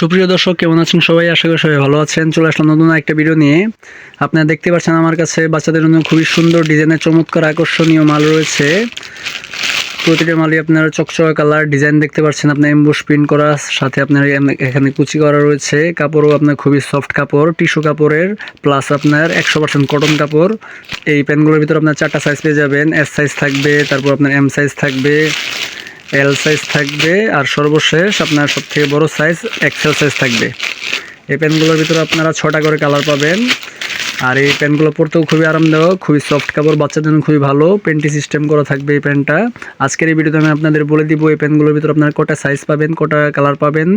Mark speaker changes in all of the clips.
Speaker 1: সুপ্রিয় দর্শক, কেমন আছেন সবাই? আশা করি সবাই ভালো আছেন। চলে আসলাম নতুন একটা ভিডিও নিয়ে। আপনারা দেখতে পাচ্ছেন আমার কাছে বাচ্চাদের জন্য খুবই সুন্দর ডিজাইনের চমৎকার আকর্ষণীয় মাল রয়েছে। প্রতিটা মালই আপনারা চকচকা কালার ডিজাইন দেখতে পাচ্ছেন। আপনার এমবুশ প্রিন্ট করা, সাথে আপনার এখানে কুচি করা রয়েছে। কাপড়ও আপনার খুবই সফট কাপড় টিস্যু কাপড়ের প্লাস আপনার একশো পার্সেন্ট কটন কাপড়। এই প্যান্টগুলোর ভিতরে আপনার চারটা সাইজ পেয়ে যাবেন। এস সাইজ থাকবে, তারপর আপনার এম সাইজ থাকবে। এল সাইজ থাকবে আর সর্বশেষ আপনার সবথেকে বড় সাইজ এক্সেল সাইজ থাকবে। এই প্যান্টগুলোর ভিতরে আপনারা ছটা করে কালার পাবেন। আর এই প্যান্টগুলো পরতেও খুবই আরামদায়ক, খুবই সফট কাপড়, বাচ্চাদের জন্য খুবই ভালো। পেন্টি সিস্টেম করা থাকবে এই প্যান্টটা। আজকের এই ভিডিওতে আমি আপনাদের বলে দিব এই প্যান্টগুলোর ভিতরে আপনারা কটা সাইজ পাবেন, কটা কালার পাবেন।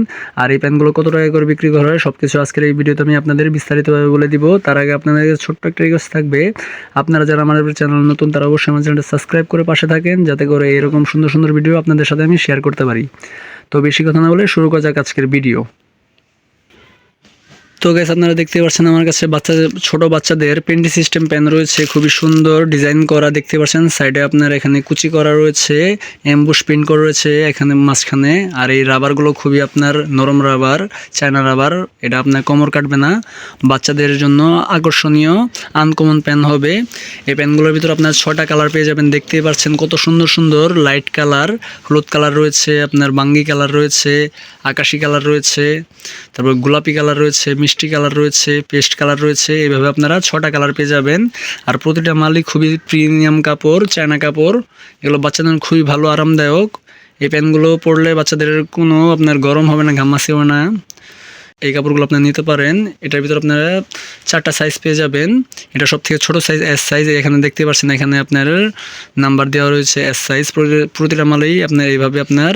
Speaker 1: আর এই প্যান্টগুলো কত টাকা করে বিক্রি করা হয় সব কিছু আজকের এই ভিডিওতে আমি আপনাদের বিস্তারিতভাবে বলে দিব। তার আগে আপনাদের ছোট্ট একটা রিকোয়েস্ট থাকবে। আপনারা যারা আমাদের চ্যানেল নতুন, তারা অবশ্যই আমার চ্যানেলটা সাবস্ক্রাইব করে পাশে থাকেন, যাতে করে এরকম সুন্দর সুন্দর ভিডিও আপনাদের সাথে আমি শেয়ার করতে পারি। তো বেশি কথা না বলে শুরু করা যাক আজকের ভিডিও তো গ্যাস আপনারা দেখতে পাচ্ছেন আমার কাছে বাচ্চাদের ছোট বাচ্চাদের পেন্টি সিস্টেম পেন রয়েছে, খুবই সুন্দর ডিজাইন করা দেখতে পাচ্ছেন। সাইডে আপনার এখানে কুচি করা রয়েছে এমবুশ প্রিন্ট করা রয়েছে, এখানে মাঝখানে। আর এই রাবারগুলো খুবই আপনার নরম রাবার চায়না রাবার এটা আপনার কোমর কাটবে না। বাচ্চাদের জন্য আকর্ষণীয় আনকমন পেন হবে। এই পেনগুলোর ভিতর আপনার ছটা কালার পেয়ে যাবেন, দেখতেই পাচ্ছেন কত সুন্দর সুন্দর লাইট কালার হলুদ কালার রয়েছে, আপনার বাঙ্গি কালার রয়েছে, আকাশি কালার রয়েছে, তারপর গোলাপি কালার রয়েছে মিষ্টি কালার রয়েছে, পেস্ট কালার রয়েছে, এইভাবে আপনারা ছটা কালার পেয়ে যাবেন। আর প্রতিটা মালই খুবই প্রিমিয়াম কাপড়, চায়না কাপড়, এগুলো বাচ্চাদের খুবই ভালো, আরামদায়ক। এই প্যান্টগুলো পরলে বাচ্চাদের কোনো আপনার গরম হবে না ঘামাসি হবে না। এই কাপড়গুলো আপনারা নিতে পারেন। এটার ভিতর আপনারা চারটা সাইজ পেয়ে যাবেন। এটা সব থেকে ছোটো সাইজ এস সাইজ এখানে দেখতে পাচ্ছেন, এখানে আপনার নাম্বার দেওয়া রয়েছে এস সাইজ প্রতিটা মালেই আপনার এইভাবে আপনার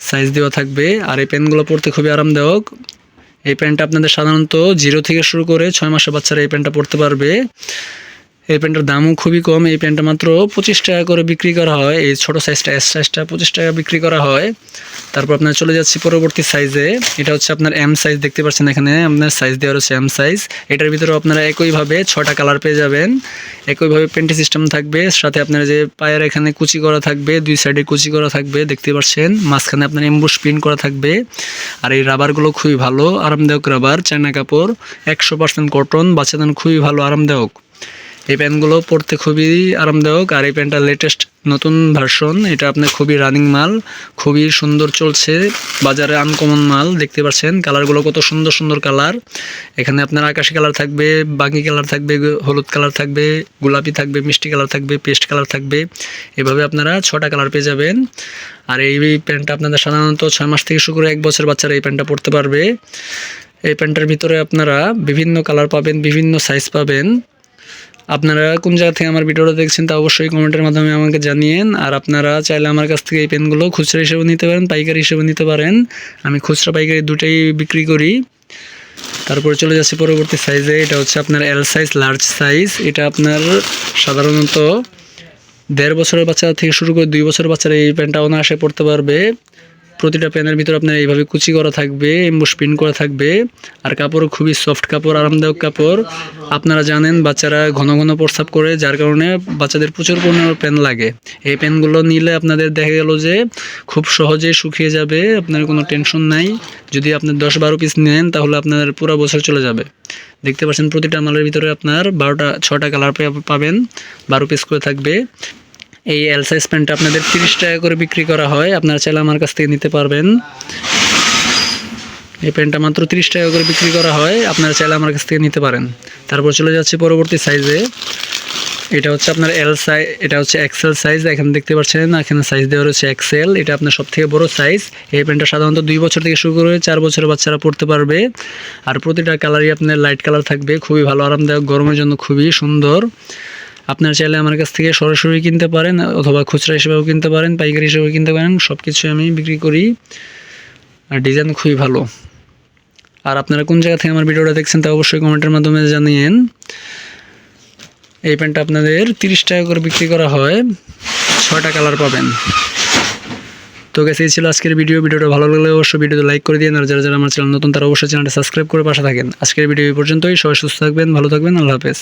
Speaker 1: সাইজ দেওয়া থাকবে। আর এই প্যান্টগুলো পরতে খুবই আরামদায়ক। এই প্যান্টটা আপনাদের সাধারণত জিরো থেকে শুরু করে ছয় মাসের বাচ্চারা এই প্যান্টটা পরতে পারবে। এই প্যান্টের দামও খুবই কম। এই প্যান্টটা মাত্র পঁচিশ টাকা করে বিক্রি করা হয়। এই ছোটো সাইজটা এস সাইজটা পঁচিশ টাকা বিক্রি করা হয়। তারপর আপনার চলে যাচ্ছি পরবর্তী সাইজে এটা হচ্ছে আপনার এম সাইজ দেখতে পাচ্ছেন এখানে। আপনার সাইজ দেওয়া রয়েছে এম সাইজ এটার ভিতরে আপনারা একইভাবে ছটা কালার পেয়ে যাবেন। একইভাবে পেন্টি সিস্টেম থাকবে। সাথে আপনার যে পায়ের এখানে কুচি করা থাকবে, দুই সাইডে কুচি করা থাকবে। দেখতে পাচ্ছেন, মাঝখানে আপনার এম্বুশ প্রিন্ট করা থাকবে। আর এই রাবারগুলো খুবই ভালো, আরামদায়ক রাবার চায়না কাপড়, একশো পার্সেন্ট কটন বাচ্চাদের খুবই ভালো, আরামদায়ক। এই প্যান্টগুলো পরতে খুবই আরামদায়ক আর এই প্যান্টটা লেটেস্ট নতুন ভার্সন এটা আপনার খুবই রানিং মাল, খুবই সুন্দর চলছে, বাজারে আনকমন মাল, দেখতে পাচ্ছেন কালারগুলো কত সুন্দর সুন্দর কালার এখানে আপনার আকাশি কালার থাকবে বাকি কালার থাকবে হলুদ কালার থাকবে, গোলাপি থাকবে, মিষ্টি কালার থাকবে পেস্ট কালার থাকবে। এভাবে আপনারা ছটা কালার পেয়ে যাবেন। আর এই প্যান্টটা আপনাদের সাধারণত ছয় মাস থেকে শুরু করে এক বছর বাচ্চারা এই প্যান্টটা পরতে পারবে। এই প্যান্টটার ভিতরে আপনারা বিভিন্ন কালার পাবেন, বিভিন্ন সাইজ পাবেন। আপনারা কোন জায়গা থেকে আমার ভিডিওটা দেখছেন তা অবশ্যই কমেন্টের মাধ্যমে আমাকে জানিয়েন। আর আপনারা চাইলে আমার কাছ থেকে এই পেনগুলো খুচরা হিসেবে নিতে পারেন, পাইকারি হিসেবে নিতে পারেন। আমি খুচরা, পাইকারি দুটাই বিক্রি করি। তারপরে চলে যাচ্ছি পরবর্তী সাইজে এটা হচ্ছে আপনার এল সাইজ লার্জ সাইজ এটা আপনার সাধারণত দেড় বছরের বাচ্চা থেকে শুরু করে দুই বছরের বাচ্চারা এই প্যান্টটা অনায়াসে পড়তে পারবে। প্রতিটা প্যানের ভিতরে আপনার এইভাবে কুচি করা থাকবে, এম্বুশ প্রিন্ট করা থাকবে, আর কাপড়ও খুবই সফট কাপড়, আরামদায়ক কাপড়। আপনারা জানেন বাচ্চারা ঘন ঘন প্রস্রাব করে, যার কারণে বাচ্চাদের প্রচুর পরিমাণে প্যান লাগে। এই প্যানগুলো নিলে আপনাদের দেখা গেল যে খুব সহজেই শুকিয়ে যাবে, আপনার কোনো টেনশন নাই। যদি আপনি দশ বারো পিস নেন, তাহলে আপনার পুরো বছর চলে যাবে। দেখতে পাচ্ছেন প্রতিটা মালের ভিতরে আপনার বারোটা ছটা কালার পাবেন, বারো পিস করে থাকবে। এই এল সাইজ প্যান্টটা আপনাদের তিরিশ টাকা করে বিক্রি করা হয়। আপনারা চাইলে আমার কাছ থেকে নিতে পারবেন। এই প্যান্টটা মাত্র তিরিশ টাকা করে বিক্রি করা হয়। আপনারা চাইলে আমার কাছ থেকে নিতে পারেন। তারপর চলে যাচ্ছে পরবর্তী সাইজে এটা হচ্ছে আপনার এল সাইজ এটা হচ্ছে এক্সেল সাইজ এখানে দেখতে পাচ্ছেন, এখানে সাইজ দেওয়া রয়েছে এক্সেল এটা আপনার সব থেকে বড় সাইজ এই প্যান্টটা সাধারণত দুই বছর থেকে শুরু করে চার বছরের বাচ্চারা পড়তে পারবে। আর প্রতিটা কালারই আপনার লাইট কালার থাকবে। খুবই ভালো, আরামদায়ক, গরমের জন্য খুবই সুন্দর। আপনারা চাইলে আমার কাছ থেকে সরাসরি কিনতে পারেন, অথবা খুচরা হিসেবেও কিনতে পারেন, পাইকারি হিসেবেও কিনতে পারেন সব কিছু আমি বিক্রি করি। আর ডিজাইন খুবই ভালো। আর আপনারা কোন জায়গা থেকে আমার ভিডিওটা দেখছেন তা অবশ্যই কমেন্টের মাধ্যমে জানিয়েন। এই প্যান্টটা আপনাদের তিরিশ টাকা করে বিক্রি করা হয়, ছয়টা কালার পাবেন। তো গেছে এই ছিল আজকের ভিডিও। ভিডিওটা ভালো লাগলে অবশ্যই ভিডিওতে লাইক করে দিন আর যারা যারা আমার চ্যানেল নতুন, তারা অবশ্যই চ্যানেলটা সাবস্ক্রাইব করে পাশে থাকেন। আজকের ভিডিও এই পর্যন্তই। সবাই সুস্থ থাকবেন, ভালো থাকবেন, আল্লাহ হাফেজ।